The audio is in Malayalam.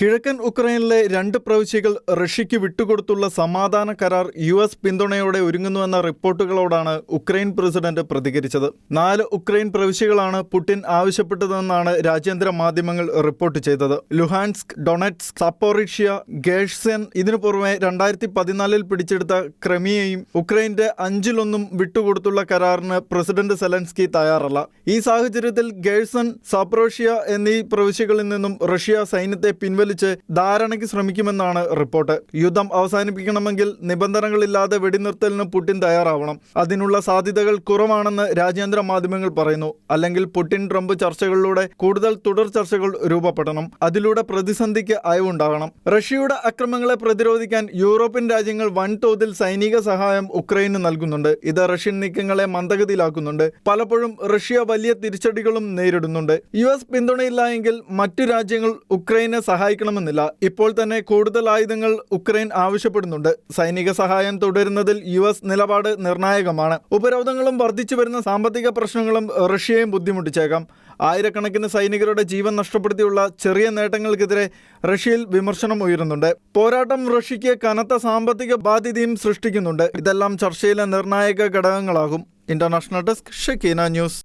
കിഴക്കൻ ഉക്രൈനിലെ രണ്ട് പ്രവിശ്യകൾ റഷ്യയ്ക്ക് വിട്ടുകൊടുത്തുള്ള സമാധാന കരാർ യു എസ് പിന്തുണയോടെ ഒരുങ്ങുന്നുവെന്ന റിപ്പോർട്ടുകളോടാണ് ഉക്രൈൻ പ്രസിഡന്റ് പ്രതികരിച്ചത്. നാല് ഉക്രൈൻ പ്രവിശ്യകളാണ് പുടിൻ ആവശ്യപ്പെട്ടതെന്നാണ് രാജ്യാന്തര മാധ്യമങ്ങൾ റിപ്പോർട്ട് ചെയ്തത്. ലുഹാൻസ്ക് ഡൊണറ്റ്സ് സപ്പോറിഷ്യ ഗേഴ്സൻ ഇതിനു പുറമെ രണ്ടായിരത്തി പതിനാലിൽ പിടിച്ചെടുത്ത ക്രമിയയും ഉക്രൈന്റെ അഞ്ചിലൊന്നും വിട്ടുകൊടുത്തുള്ള കരാറിന് പ്രസിഡന്റ് സെലൻസ്കി തയ്യാറല്ല. ഈ സാഹചര്യത്തിൽ ഗേഴ്സൺ സപ്രോഷ്യ എന്നീ പ്രവിശ്യകളിൽ നിന്നും റഷ്യ സൈന്യത്തെ പിൻവലിച്ച് ധാരണയ്ക്ക് ശ്രമിക്കുമെന്നാണ് റിപ്പോർട്ട്. യുദ്ധം അവസാനിപ്പിക്കണമെങ്കിൽ നിബന്ധനകളില്ലാതെ വെടിനിർത്തലിന് പുടിൻ തയ്യാറാവണം. അതിനുള്ള സാധ്യതകൾ കുറവാണെന്ന് രാജ്യാന്തര മാധ്യമങ്ങൾ പറയുന്നു. അല്ലെങ്കിൽ പുടിൻ ട്രംപ് ചർച്ചകളിലൂടെ കൂടുതൽ തുടർ ചർച്ചകൾ രൂപപ്പെടണം. അതിലൂടെ പ്രതിസന്ധിക്ക് അയവുണ്ടാകണം. റഷ്യയുടെ അക്രമങ്ങളെ പ്രതിരോധിക്കാൻ യൂറോപ്യൻ രാജ്യങ്ങൾ വൻതോതിൽ സൈനിക സഹായം ഉക്രൈന് നൽകുന്നുണ്ട്. ഇത് റഷ്യൻ നീക്കങ്ങളെ മന്ദഗതിയിലാക്കുന്നുണ്ട്. പലപ്പോഴും റഷ്യ വലിയ തിരിച്ചടികളും നേരിടുന്നുണ്ട്. യു എസ് പിന്തുണയില്ലായെങ്കിൽ മറ്റു രാജ്യങ്ങൾ ഉക്രൈനെ സഹായിക്കണമെന്നില്ല ഇപ്പോൾ തന്നെ കൂടുതൽ ആയുധങ്ങൾ ഉക്രൈൻ ആവശ്യപ്പെടുന്നുണ്ട്. സൈനിക സഹായം തുടരുന്നതിൽ യു എസ് നിലപാട് നിർണായകമാണ്. ഉപരോധങ്ങളും വർദ്ധിച്ചു വരുന്ന സാമ്പത്തിക പ്രശ്നങ്ങളും റഷ്യയെയും ബുദ്ധിമുട്ടിച്ചേക്കാം. ആയിരക്കണക്കിന് സൈനികരുടെ ജീവൻ നഷ്ടപ്പെടുത്തിയുള്ള ചെറിയ നേട്ടങ്ങൾക്കെതിരെ റഷ്യയിൽ വിമർശനം ഉയരുന്നുണ്ട്. പോരാട്ടം റഷ്യയ്ക്ക് കനത്ത സാമ്പത്തിക ബാധ്യതയും സൃഷ്ടിക്കുന്നുണ്ട്. ഇതെല്ലാം ചർച്ചയിലെ നിർണായക ഘടകങ്ങളാകും. International desk Shekinah news.